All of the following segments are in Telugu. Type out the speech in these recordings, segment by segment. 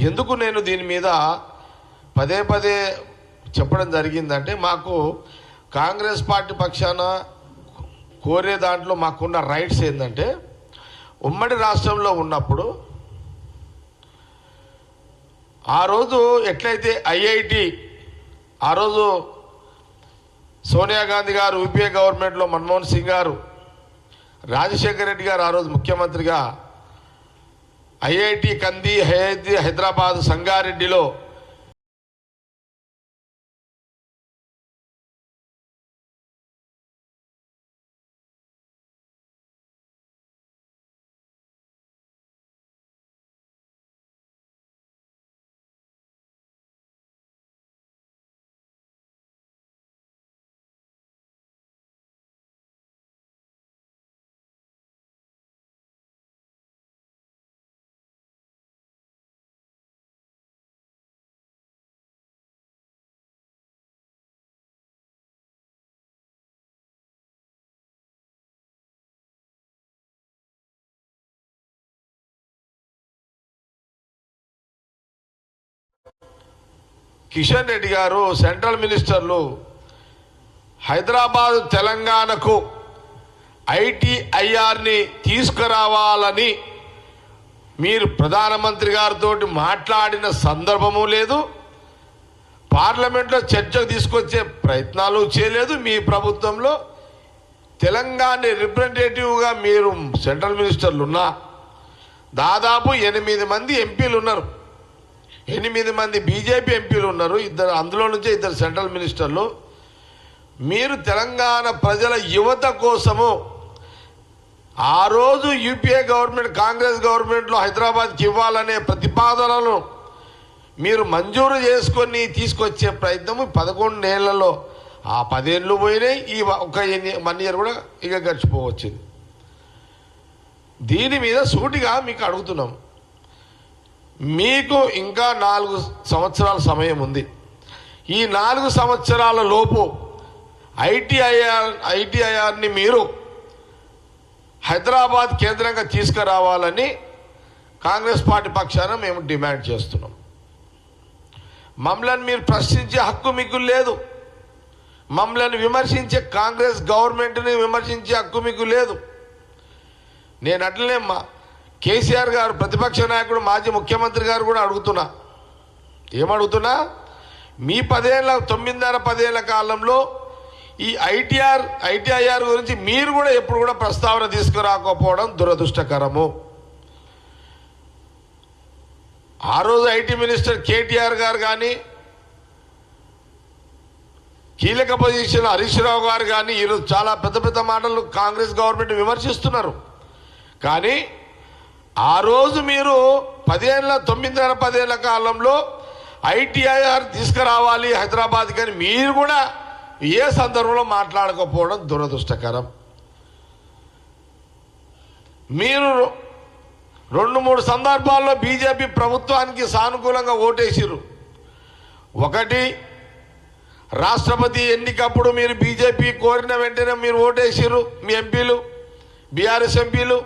ఎందుకు నేను దీని మీద పదే పదే చెప్పడం జరిగిందంటే మాకు కాంగ్రెస్ పార్టీ పక్షాన కోరే దాంట్లో మాకున్న రైట్స్ ఏంటంటే ఉమ్మడి రాష్ట్రంలో ఉన్నప్పుడు ఆ రోజు ఎట్లయితే ఐఐటి ఆ రోజు సోనియా గాంధీ గారు యూపీఏ గవర్నమెంట్లో మన్మోహన్ సింగ్ గారు రాజశేఖర రెడ్డి గారు ఆ రోజు ముఖ్యమంత్రిగా ఐఐటి కంది హైదరాబాద్ సంగారెడ్డిలో కిషన్ రెడ్డి గారు సెంట్రల్ మినిస్టర్లు హైదరాబాద్ తెలంగాణకు ఐటీఐఆర్ని తీసుకురావాలని మీరు ప్రధానమంత్రి గారితో మాట్లాడిన సందర్భము లేదు. పార్లమెంట్లో చర్చకు తీసుకొచ్చే ప్రయత్నాలు చేయలేదు మీ ప్రభుత్వంలో. తెలంగాణ రిప్రజెంటేటివ్గా మీరు సెంట్రల్ మినిస్టర్లు ఉన్నా దాదాపు ఎనిమిది మంది ఎంపీలు ఉన్నారు ఎనిమిది మంది బీజేపీ ఎంపీలు ఉన్నారు. ఇద్దరు అందులో నుంచే ఇద్దరు సెంట్రల్ మినిస్టర్లు. మీరు తెలంగాణ ప్రజల యువత కోసము ఆ రోజు యూపీఏ గవర్నమెంట్ కాంగ్రెస్ గవర్నమెంట్లో హైదరాబాద్కి ఇవ్వాలనే ప్రతిపాదనలను మీరు మంజూరు చేసుకొని తీసుకొచ్చే ప్రయత్నము పదకొండు నెలలలో. ఆ పదేళ్ళు పోయినాయి ఈ ఒక వన్ ఇయర్ కూడా ఇక గడిచిపోవచ్చింది. దీని మీద సూటిగా మీకు అడుగుతున్నాం. మీకు ఇంకా నాలుగు సంవత్సరాల సమయం ఉంది. ఈ నాలుగు సంవత్సరాల లోపు ఐటీఐఆర్ ఐటీఐఆర్ని మీరు హైదరాబాద్ కేంద్రంగా తీసుకురావాలని కాంగ్రెస్ పార్టీ పక్షాన మేము డిమాండ్ చేస్తున్నాం. మమ్మల్ని మీరు ప్రశ్నించే హక్కు మీకు లేదు. మమ్మల్ని విమర్శించే కాంగ్రెస్ గవర్నమెంట్ని విమర్శించే హక్కు మీకు లేదు. నేను అట్లనే మా కేసీఆర్ గారు ప్రతిపక్ష నాయకుడు మాజీ ముఖ్యమంత్రి గారు కూడా అడుగుతున్నా. ఏమడుగుతున్నా? మీ పదేళ్ళ తొమ్మిదిన్నర పదేళ్ళ కాలంలో ఈ ఐటీఆర్ ఐటీఐఆర్ గురించి మీరు కూడా ఎప్పుడు కూడా ప్రస్తావన తీసుకురాకపోవడం దురదృష్టకరము. ఆ రోజు ఐటీ మినిస్టర్ కేటీఆర్ గారు కానీ కీలక పొజిషన్ హరీష్ రావు గారు కానీ ఈరోజు చాలా పెద్ద పెద్ద మాటలు కాంగ్రెస్ గవర్నమెంట్ విమర్శిస్తున్నారు. కానీ ఆ రోజు మీరు పదేళ్ళ తొమ్మిదిన్నర పదేళ్ళ కాలంలో ఐటీఐఆర్ తీసుకురావాలి హైదరాబాద్ కానీ మీరు కూడా ఏ సందర్భంలో మాట్లాడకపోవడం దురదృష్టకరం. మీరు రెండు మూడు సందర్భాల్లో బీజేపీ ప్రభుత్వానికి సానుకూలంగా ఓటేసిరు ఒకటి రాష్ట్రపతి ఎన్నికప్పుడు మీరు బీజేపీ కోరిన వెంటనే మీరు ఓటేసిరు మీ ఎంపీలు బీఆర్ఎస్ ఎంపీలు.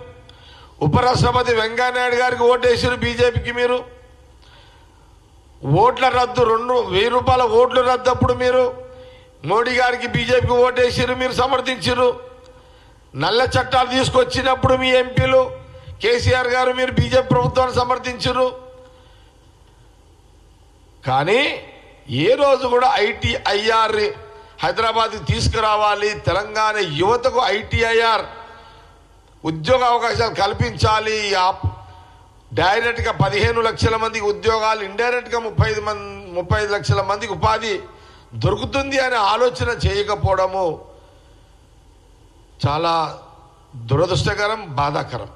ఉపరాష్ట్రపతి వెంకయ్యనాయుడు గారికి ఓటేసారు బీజేపీకి మీరు. ఓట్ల రద్దు రెండు వెయ్యి రూపాయల ఓట్లు రద్దు అప్పుడు మీరు మోడీ గారికి బీజేపీకి ఓటేసారు మీరు సమర్థించారు. నల్ల చట్టాలు తీసుకొచ్చినప్పుడు మీ ఎంపీలు కేసీఆర్ గారు మీరు బీజేపీ ప్రభుత్వాన్ని సమర్థించరు. కానీ ఏ రోజు కూడా ఐటీఐఆర్ హైదరాబాద్ తీసుకురావాలి తెలంగాణ యువతకు ఐటీఐఆర్ ఉద్యోగ అవకాశాలు కల్పించాలి. డైరెక్ట్గా పదిహేను లక్షల మందికి ఉద్యోగాలు ఇండైరెక్ట్గా ముప్పై ఐదు మంది ముప్పై ఐదు లక్షల మందికి ఉపాధి దొరుకుతుంది అనే ఆలోచన చేయకపోవడము చాలా దురదృష్టకరం బాధాకరం.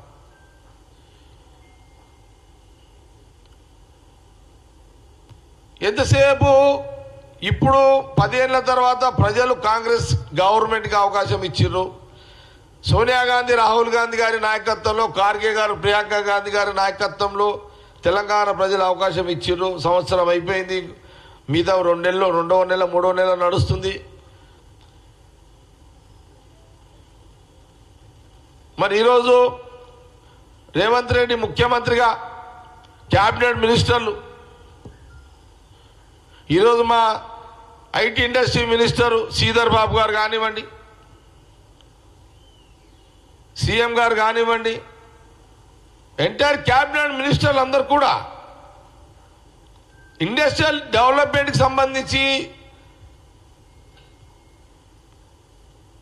ఎంతసేపు ఇప్పుడు పదేళ్ళ తర్వాత ప్రజలు కాంగ్రెస్ గవర్నమెంట్కి అవకాశం ఇచ్చిర్రు? సోనియా గాంధీ రాహుల్ గాంధీ గారి నాయకత్వంలో కార్గే గారు ప్రియాంక గాంధీ గారి నాయకత్వంలో తెలంగాణ ప్రజలు అవకాశం ఇచ్చిర్రు సంవత్సరం అయిపోయింది. మిగతా రెండు నెలలు రెండవ నెల మూడవ నెల నడుస్తుంది. మరి ఈరోజు రేవంత్ రెడ్డి ముఖ్యమంత్రిగా క్యాబినెట్ మినిస్టర్లు ఈరోజు మా IT industry minister Sridhar Babu garu కానివ్వండి సీఎం గారు కానివ్వండి ఎంటైర్ క్యాబినెట్ మినిస్టర్లు అందరు కూడా ఇండస్ట్రియల్ డెవలప్మెంట్కి సంబంధించి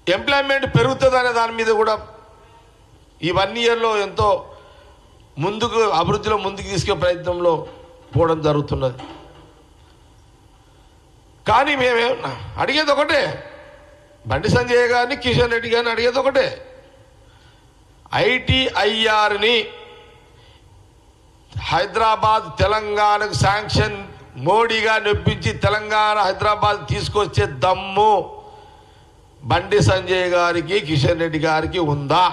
ఎంప్లాయ్మెంట్ పెరుగుతుంది దాని మీద కూడా ఈ వన్ ఇయర్లో ఎంతో ముందుకు అభివృద్ధిలో ముందుకు తీసుకే ప్రయత్నంలో పోవడం జరుగుతున్నది. కానీ మేమే అడిగేది ఒకటే బండి సంజయ్ గారిని కిషన్ రెడ్డి గారిని అడిగేది ఒకటే ఐటీఐఆర్ని హైదరాబాద్ తెలంగాణకు శాంక్షన్ మోడీగా నొప్పించి తెలంగాణ హైదరాబాద్ తీసుకొచ్చే దమ్ము బండి సంజయ్ గారికి కిషన్ రెడ్డి గారికి ఉందా?